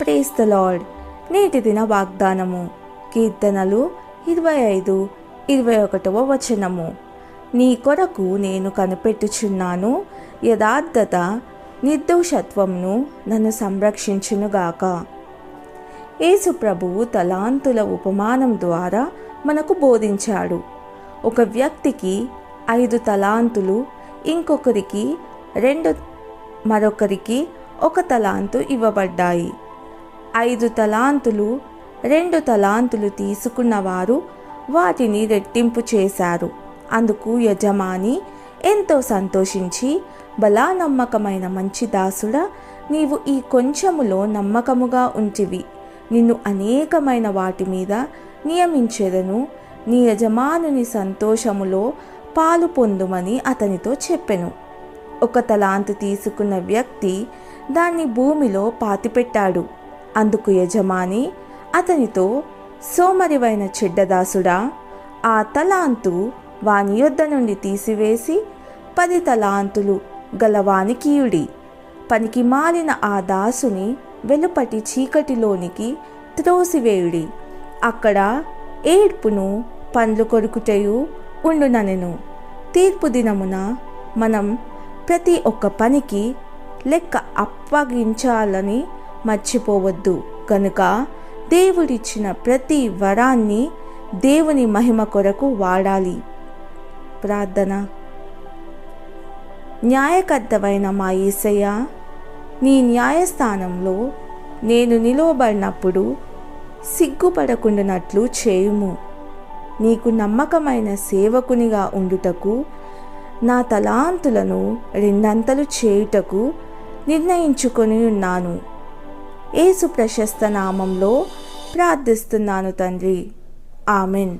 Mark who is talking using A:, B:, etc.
A: Praise the lord నేటి దిన వాగ్దానము. కీర్తనలు ఇరవై ఐదు ఇరవై ఒకటవ వచనము. నీ కొరకు నేను కనిపెట్టుచున్నాను. యథార్థత నిర్దోషత్వంను నన్ను సంరక్షించునుగాక యేసు ప్రభువు తలాంతుల ఉపమానం ద్వారా మనకు బోధించాడు. ఒక వ్యక్తికి ఐదు తలాంతులు ఇంకొకరికి రెండు మరొకరికి ఒక తలాంతు ఇవ్వబడ్డాయి. ఐదు తలాంతులు రెండు తలాంతులు తీసుకున్నవారు వాటిని రెట్టింపు చేశారు. అందుకు యజమాని ఎంతో సంతోషించి బలా నమ్మకమైన మంచి దాసుడా నీవు ఈ కొంచెములో నమ్మకముగా ఉంటివి. నిన్ను అనేకమైన వాటి మీద నియమించెదను. నీ యజమానుని సంతోషములో పాలు పొందుమని అతనితో చెప్పెను. ఒక తలాంతు తీసుకున్న వ్యక్తి దాన్ని భూమిలో పాతిపెట్టాడు. అందుకు యజమాని అతనితో సోమరివైన చెడ్డదాసుడా ఆ తలాంతు వాని యొద్ద నుండి తీసివేసి పది తలాంతులు గలవానికీయుడి పనికి మాలిన ఆ దాసుని వెలుపటి చీకటిలోనికి త్రోసివేయుడి. అక్కడ ఏడ్పును పండ్లు కొరుకుటయు ఉండుననెను. తీర్పు దినమున మనం ప్రతి ఒక్క పనికి లెక్క అప్పగించాలని మర్చిపోవద్దు. కనుక దేవుడిచ్చిన ప్రతి వరాన్ని దేవుని మహిమ కొరకు వాడాలి. ప్రార్థన. న్యాయకర్తవైన మా ఈసయ్య నీ న్యాయస్థానంలో నేను నిలువబడినప్పుడు సిగ్గుపడకుండానట్లు చేయుము. నీకు నమ్మకమైన సేవకునిగా ఉండుటకు నా తలాంతులను రెండంతలు చేయుటకు నిర్ణయించుకొని ఉన్నాను ఏసు ప్రశస్త నామంలో ప్రార్థిస్తున్నాను తండ్రి. ఆమెన్.